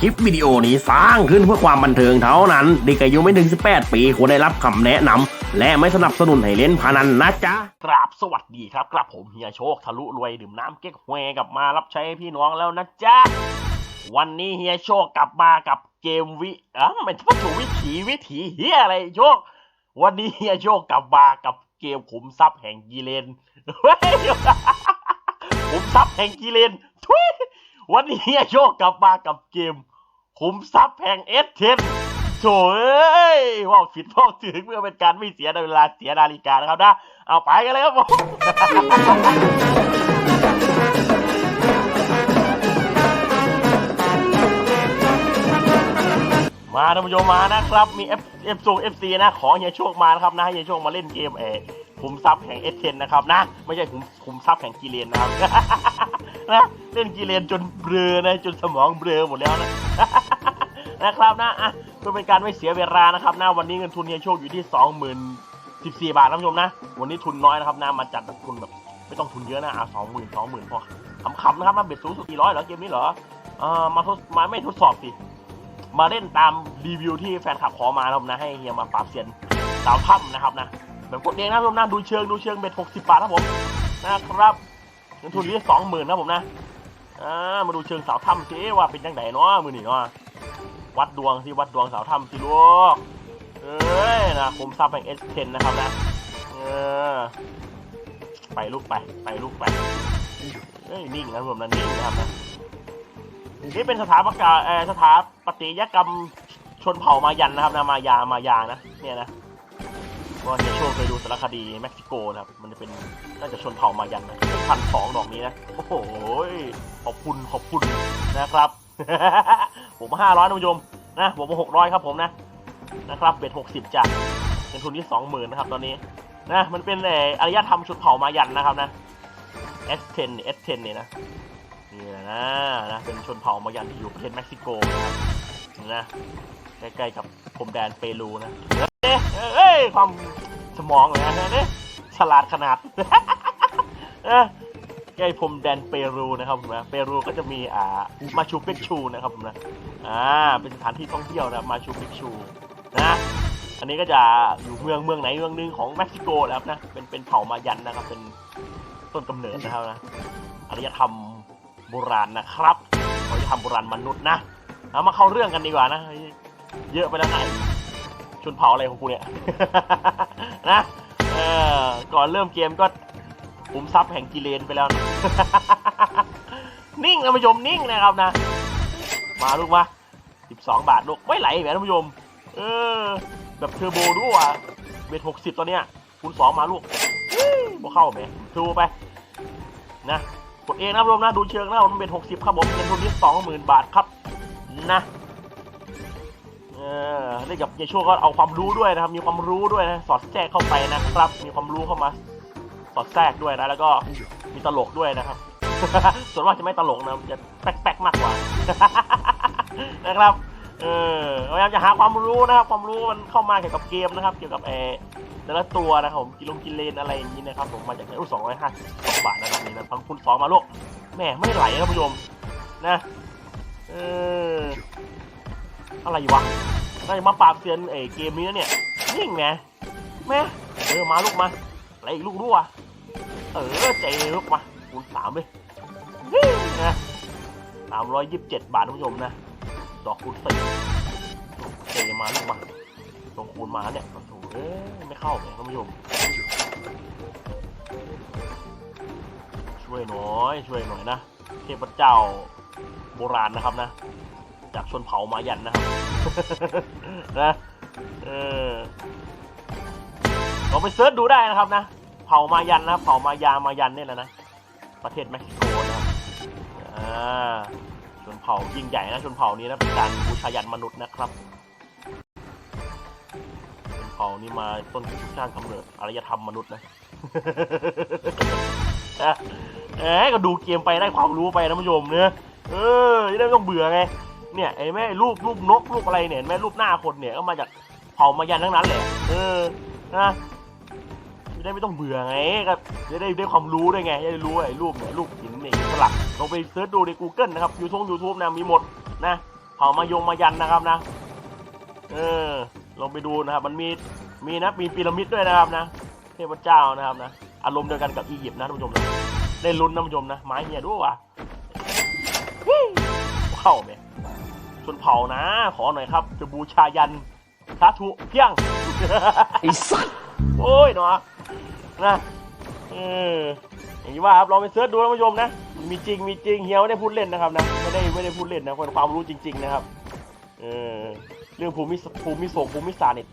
คลิปวิดีโอนี้สร้างขึ้นเพื่อความบันเทิงเท่านั้น เด็กอายุไม่ถึง 18 ปีควรได้รับคำแนะนำและไม่สนับสนุนให้เล่นพนันนะจ๊ะกราบสวัสดีครับกราบผมเฮียโชคทะลุรวยดื่มน้ำเก๊กฮวยกลับมารับใช้พี่น้องแล้วนะจ๊ะวันนี้เฮียโชคกลับมากับเกมวิอะมันจะถูกวิถีวิถีเฮียอะไรโชค วันนี้เฮียโชคกลับมากับเกมขุมทรัพย์แห่งกีเลนขุมทรัพย์แห่งกีเลนทุย วันนี้เฮียโชคกลับมากับเกมขุมทรัพย์แห่งเอสเทนโถเอ้ยว่าผิดพอกถึงเพื่อเป็นการไม่เสียเวลาเสียนาฬิกานะครับนะ เอาไปกันเลยครับผมมาท่านผู้ชมมานะครับ มี F F สูง FC นะ ขอเฮียโชคมานะครับนะเฮียโชคมาเล่นเกมเออคุมทรัพย์แห่ง S10 นนะครับนะ ไม่ใช่คุมคุมทรัพย์แห่งกีเลนนะครับ นะเล่นกีเลนจนเบลอนะจนสมองเบลอหมดแล้วนะนะครับนะอะเพื่อเป็นการไม่เสียเวลานะครับนะวันนี้เงินทุนเฮียโชคอยู่ที่ 20,014 บาทท่านผู้ชมนะ วันนี้ทุนน้อยนะครับนะมาจัดแบบทุนแบบไม่ต้องทุนเยอะนะอะสองหมื่นสองหมื่นพอขำๆนะครับนะเบ็ดสูงสุดกี่ร้อยเหรอเกมนี้เหรอเออมาทดมาไม่ทดสอบสิมาเล่นตามรีวิวที่แฟนคลับขอมาครับนะให้เฮียมาปราบเซียนสาวถ้ำนะครับนะแบบกดเองนะผมนะดูเชิงดูเชิงเบ็ดหกสิบบาทครับผมนะครับ เงินทุนนี้สองหมื่นนะผมนะอ่ามาดูเชิงสาวถ้ำสิว่าเป็นยังไงเนาะมือนี่เนาะวัดดวงสิวัดดวงสาวถ้ำสิลูกเอ้ยนะคุมทรัพย์แห่งเอสเทนนะครับนะเออไปลูกไปไปลูกไปเอ้ยนิ่งนะผมนะนิ่งนะครับนะนี่เป็นสถาปกาเออสถาปัตยกรรมชนเผ่ามายันนะครับนะมายามายานะเนี่ยนะ ว่าเฮียโชคเคยดูสารคดีเม็กซิโกนะครับ มันจะเป็นน่าจะชนเผ่ามายันนะพันสองดอกนี้นะ โอ้โหขอบคุณขอบคุณนะครับ ผมห้าร้อยท่านผู้ชมนะผมหกร้อยครับผมนะนะครับเบ็ดหกสิบจ้ะเป็นทุนที่สองหมื่นนะครับ ตอนนี้นะมันเป็นเอออารยธรรมชนเผ่ามายันนะครับนะ S10 S10 เนี่ยนะนี่นะนะนะเป็นชนเผ่ามายันที่อยู่ประเทศเม็กซิโกนะครับนะ ใกล้ๆกับพรมแดนเปรูนะเอ้ยเอ้ยความสมองเลยนะเนี่ยฉลาดขนาดใกล้พรมแดนเปรูนะครับผมนะเปรูก็จะมีอ่ามาชูปิกชูนะครับผมนะอ่าเป็นสถานที่ท่องเที่ยวนะมาชูปิกชูนะอันนี้ก็จะอยู่เมืองเมืองไหนเมืองหนึงของเม็กซิโกนะครับนะเป็นเป็นเผ่ามายันนะครับ เป็นต้นกำเนิดนะครับนะอารยธรรมโบราณนะครับเขาจะทำโบราณมนุษย์นะเอามาเข้าเรื่องกันดีกว่านะ เยอะไปแล้วไงชนเผาอะไรของกูเนี่ย นะเออก่อนเริ่มเกมก็ผมซับแห่งกิเลนไปแล้วนะนิ่งนะท่านผู้ชมนิ่งนะครับนะ มาลูกมา12 บาทลูกไม่ไหลแหมท่านผู้ชม เออ แบบเทอร์โบด้วยว่ะเวท60ตัวเนี้ยคูณ2มาลูกบ่เข้าแหมทูไป นะกดเองนะรวมนะ ดูเชิงนะมันเป็นหกสิบครับผมเงินทุนที่สองหมื่นบาทครับ นะ ออเล่นกับยายโชคก็เอาความรู้ด้วยนะครับ มีความรู้ด้วยนะสอดแทรกเข้าไปนะครับ มีความรู้เข้ามา สอดแทรกด้วยนะแล้วก็มีตลกด้วยนะครับ ส่วนมากจะไม่ตลกนะจะแป๊กๆมากกว่านะครับเออพยายามจะหาความรู้นะครับความรู้มันเข้ามาเกี่ยวกับเกมนะครับ เกี่ยวกับเออแต่ละตัวนะครับผมกินลกิเลนอะไรอย่างนี้นะครับผมมาจากไหนอู้สองร้อยห้าสิบบาทนะครับนี่นะพังคุณสองมาลูกแหม่ไม่ไหลนะท่านผู้ชมนะเอออะไรวะ น่าจะมาปราบเซียนเอเกมนี้นะเนี่ยนิ่งไงแม่เออมาลูกมาอะไรอีกลูกรู้วะเออใจลูกมาคูณสามเลยนะสามร้อยยี่สิบเจ็ดบาทท่านผู้ชมนะดอกคูณสี่เจมาลูกมาลงคูณมาเนี่ยโอ้โหเอ้ไม่เข้าเลยท่านผู้ชมช่วยหน่อยช่วยหน่อยนะเทพเจ้าโบราณนะครับนะ จากชนเผ่ามายันนะครับ นะเออลองไปเสิร์ชดูได้นะครับนะ เผ่ามายันนะเผ่ามายามายันเนี่ยแหละนะ ประเทศเม็กซิโกนะอ่าชนเผ่ายิ่งใหญ่นะชนเผ่านี้นะเป็นการบูชายันมนุษย์นะครับชนเผ่านี้มาต้นสร้างกำเนิดอารยธรรมมนุษย์นะเอ้ยก็ดูเกมไปได้ความรู้ไปนะผู้ชมเนอะเออจะได้ไม่ต้องเบื่อไง เนี่ยไอ้แม่รูปรูปนกรูปอะไรเนี่ยแม่รูปหน้าคนเนี่ยก็มาจากเผ่ามายันทั้งนั้นแหละเออนะจะได้ไม่ต้องเบื่อไงก็จะได้ได้ความรู้ด้วยไงจะได้รู้ไอ้รูปเนี่ยรูปหินเนี่ยสลักลองไปเสิร์ชดูใน Google นะครับยูทูบยูทูบนะมีหมดนะเผามายงมายันนะครับนะเออลองไปดูนะครับ มันมีมีนะมีพีระมิดด้วยนะครับนะ เทพเจ้านะครับนะอารมณ์เดียวกันกับอียิปต์นะท่านผู้ชมนะได้ลุ้นนะท่านผู้ชมนะไม้เฮียด้วยว่ะวเข้าไหม ชนเผ่านะ ขอหน่อยครับ จะบูชายันสาธุเพียงไอ้สัสโอ้ยเนาะนะเอออย่างนี้ว่าครับลองไปเสิร์ชดูท่านผู้ชมนะ มีจริงมีจริงเฮียไม่ได้พูดเล่นนะครับนะไม่ได้ไม่ได้พูดเล่นนะเป็นความรู้จริง ๆ นะครับเออเรื่องภูมิภูมิโศกภูมิศาสตร์เนี่ย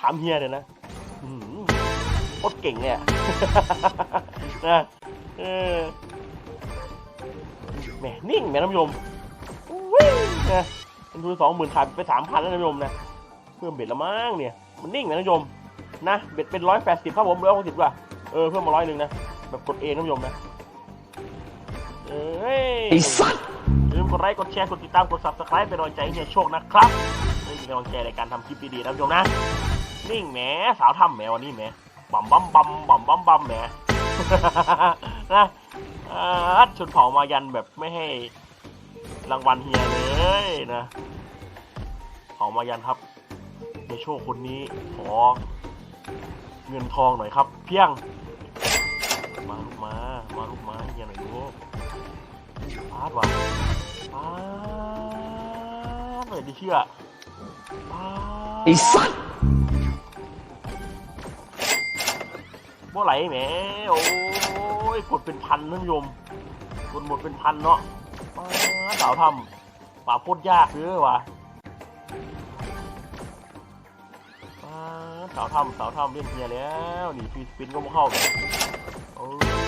ถามเฮียเลยนะอื้อหือโคตรเก่งเนี่ยนะเออแหมนิ่งแหมท่านผู้ชมอุ้ย นะเป็นทุนสองหมื่นขาดไปสามพันแล้วท่านผู้ชมนะเพิ่มเบ็ดละมั้งเนี่ยมันนิ่งแหมท่านผู้ชมนะเบ็ดเป็นร้อยแปดสิบครับผมร้อยหกสิบกว่าเออเพิ่มมาร้อยหนึ่งนะแบบกดเองท่านผู้ชมนะเอ้ยไอ้สัสอย่าลืมกดไลค์กดแชร์กดติดตามกด subscribe เป็นกำลังใจให้เฮียโชคนะครับนี่เป็นกำลังใจในการทำคลิปดีๆนะท่านผู้ชมนะนิ่งแหมสาวทำแหมวันนี้แหมบัมบัมบัมบัมบัมบัมแหมนะอ่าชนเผ่ามายันแบบไม่ให้ รางวัลเฮียเลยนะเผ่ามายันครับเฮียโชคคนนี้ขอเงินทองหน่อยครับ เพียง มาลูกมา มาลูกมาให้เฮียหน่อยลูกพาดว่ะพาดเลยดิเชื่อพาดไอ้สัสบ่ไหลแหมโอ้ยกดเป็นพันท่านผู้ชมกดหมดเป็นพันเนาะปาด สาวทำป่าบโคตรยากเด้อว่ะสาวทำสาวทำเล่นเฮียแล้วนี่ฟีสปินก็ไมาเข้าเลยโอ้ย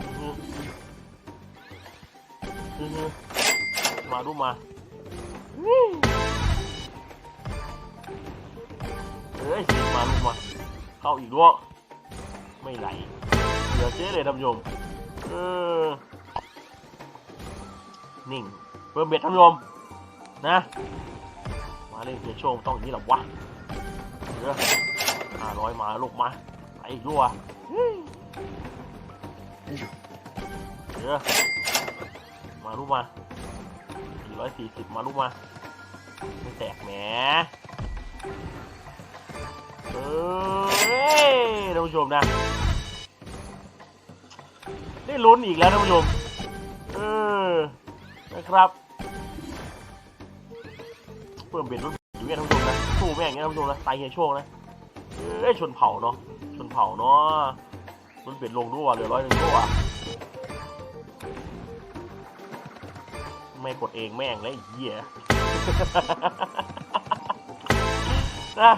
อื้อหืออื้อหือมาดูมาเอ้ยมาลุกมา เข้าอีกด้วย ไม่ไหลเหลือเจ๊เลยท่านผู้ชมเออนิ่งเพิ่มเบ็ดท่านผู้ชมนะมาเล่นเพียโชงต้องอย่างนี้หรอวะเดี๋ยวห้าร้อยมาลูกมาไปอีกด้วเดี๋ยวมาลูกมาสี่ร้อยสี่สิบมาลูกมาไม่แตกแหม เอ้ยท่านผู้ชมนะ ได้ลุ้นอีกแล้วท่านผู้ชม เออ นะครับ เพิ่มเบ็ดลุ้นอยู่เนี่ยท่านผู้ชมนะสู้แม่งย่างเงี้ยท่านผู้ชมนะตายเฮียโชคนะ เอ้ยชนเผาเนาะ ชนเผาเนาะมันเบ็ดลงด้วยเหลือร้อยหนึ่งด้วยไม่กดเองแม่งเลยไอ้เหี้ยนะ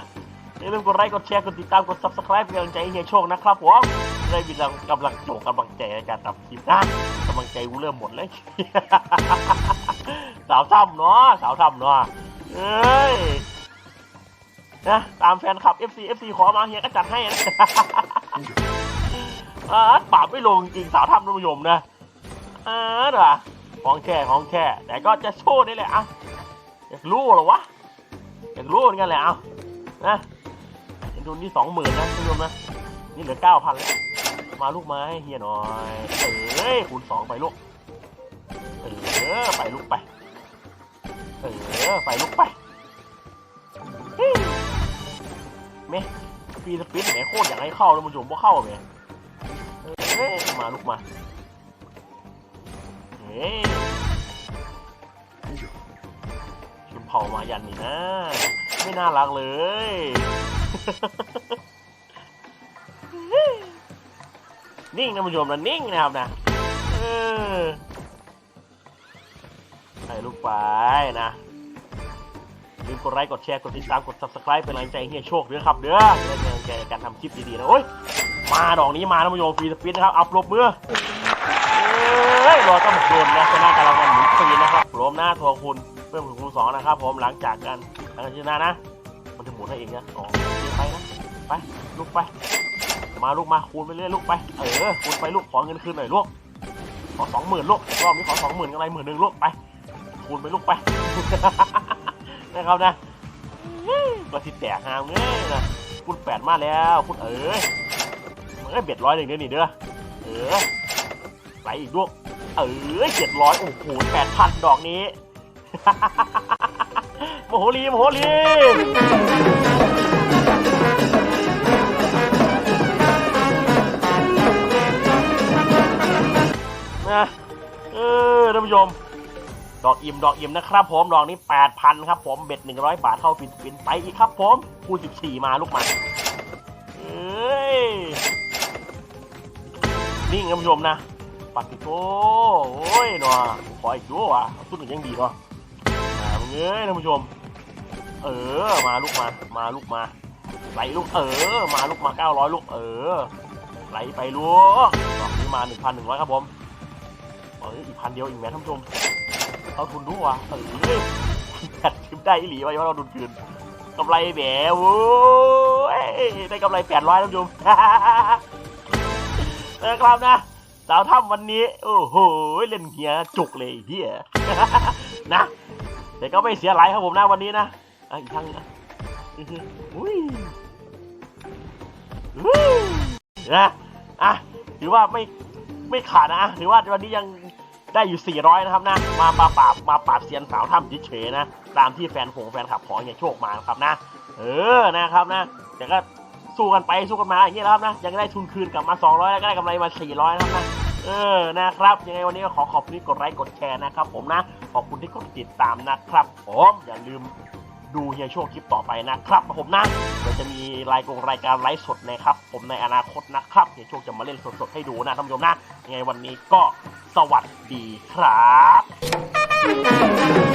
อย่าลืมกดไลค์กดแชร์กดติดตามกด subscribe เป็นกำลังใจให้เฮียโชคนะครับผมได้มีกำลังโจกกำลังใจในการทำคลิปนะกำลังใจกูเริ่มหมดเลยสาวทำเนาะสาวทำเนาะเอ้ยนะตามแฟนคลับ FC FC ขอมาเฮียก็จัดให้นะอ่าปราบไม่ลงจริงสาวทำท่านผู้ชมนะอ่าเหรอของแค่ของแค่แต่ก็จะโชว์นี่แหละอะอยากรู้เหรอวะอยากรู้เหมือนกันแหละเอานะ ทุนที่สองหมื่นนะท่านผู้ชมนะนี่เหลือเก้าพันแล้วมาลูกไม้เฮียหน่อยเอ้ยคูณสองไปลูกเออไปลูกไปเออไปลูกไปฮิ้วเมฟีสปินแหมโคตรอยากให้เข้าเลยท่านผู้ชมว่าเข้าไหมเอ้ยมาลูกมาเฮ้ยชุนเผามายันนี่นะ ไม่น่ารักเลย นิ่งนะผู้ชมนะนิ่งนะครับนะเออใส่ลูกไปนะลืมกดไลค์กดแชร์กดติดตามกด subscribe เป็นกำลังใจให้เฮียโชคด้วยครับเด้อดเป็นกำลังใจในการทำคลิปดีๆนะโอ้ยมาดอกนี้มาท่านผู้ชมฟรีสปินนะครับอัพลบมือเฮ้ยรอต้องหมดโดนนะชนะการรางวัลหมุนฟรีนะครับรวมหน้าทัวร์คุณเพิ่มถึงคูณสองนะครับผมหลังจากกันหลังจากชนะนะ มันจะหมุนให้เองนะอ๋อ ไปนะไปลูกไปมาลูกมาคูณไปเรื่อยลูกไปเออคูณไปลูกขอเงินคืนหน่อยลูกขอสองหมื่นลูกรอบนี้ขอสองหมื่นอะไรหมื่นหนึ่งลูกไปคูณไปลูกไปนะครับนะก็สิแตกหางเงี้ยนะคูณแปดมาแล้วคูณเออเอ้ยเบ็ดร้อยหนึ่งเด้อนี่เด้อเออไหลอีกด้วยเออเจ็ดร้อยโอ้โหแปดพันดอกนี้โมโหลีโมโหลี ผู้ชม ดอกอิ่มดอกอิ่มนะครับผมดอกนี้แปดพันครับผมเบ็ดหนึ่งร้อยบาทเข้าฟินฟินไปอีกครับผมคูณสิบสี่มาลูกมาเอ้ยนี่ท่านผู้ชมนะปัดติโตโอ้ยหนอขออีกด้วยว่ะสุดหนึ่งยังดีเนาะมามึงเอ้ยท่านผู้ชม เออมาลูกมามาลูกมาไหลลูกเออ มาลูกมาเก้าร้อยลูกเออไหลไปลูกดอกนี้มาหนึ่งพันหนึ่งร้อยครับผม อออีกพันเดียวอีกแม่ท่านผู้ชมเอาทุนดูว่ะเออแปดสิบได้อีหลีไวะว่าเราดุนคืนกำไรแหมโว้ยได้กำไรแปดร้อยท่านผู้ชมนะครับนะสาวถ้ำวันนี้ โอ้โหเล่นเฮียจุกเลยเฮียนะแต่ก็ไม่เสียหลายครับผมนะวันนี้นะอีกครั้งนะอื้อหืออุ้ยอุ้ยนะอะถือว่าไม่ไม่ขาดนะถือว่าวันนี้ยัง ได้อยู่ 400 นะครับนะ มามาปราบมาปราบเซียนสาวถ้ำเฉยๆนะ ตามที่แฟนผงแฟนขับขออย่างโชคมาครับนะ เออ นะครับนะ แต่ก็สู้กันไปสู้กันมาอย่างนี้นะครับนะ ยังได้ทุนคืนกลับมา 200 แล้วก็ได้กำไรมา 400 นะครับนะ เออ นะครับ ยังไงวันนี้ก็ขอขอบคุณที่กดไลค์กดแชร์นะครับผมนะ ขอบคุณที่กดติดตามนะครับผม อย่าลืม ดูเฮียโช่วงคลิปต่อไปนะครับผมนะเดี๋ยวจะมีรายกงรายการไลฟ์สดนะครับ ผมในอนาคตนะครับเฮียโชคจะมาเล่นสดๆให้ดูนะท่านผู้ชมนะยังไงวันนี้ก็สวัสดีครับ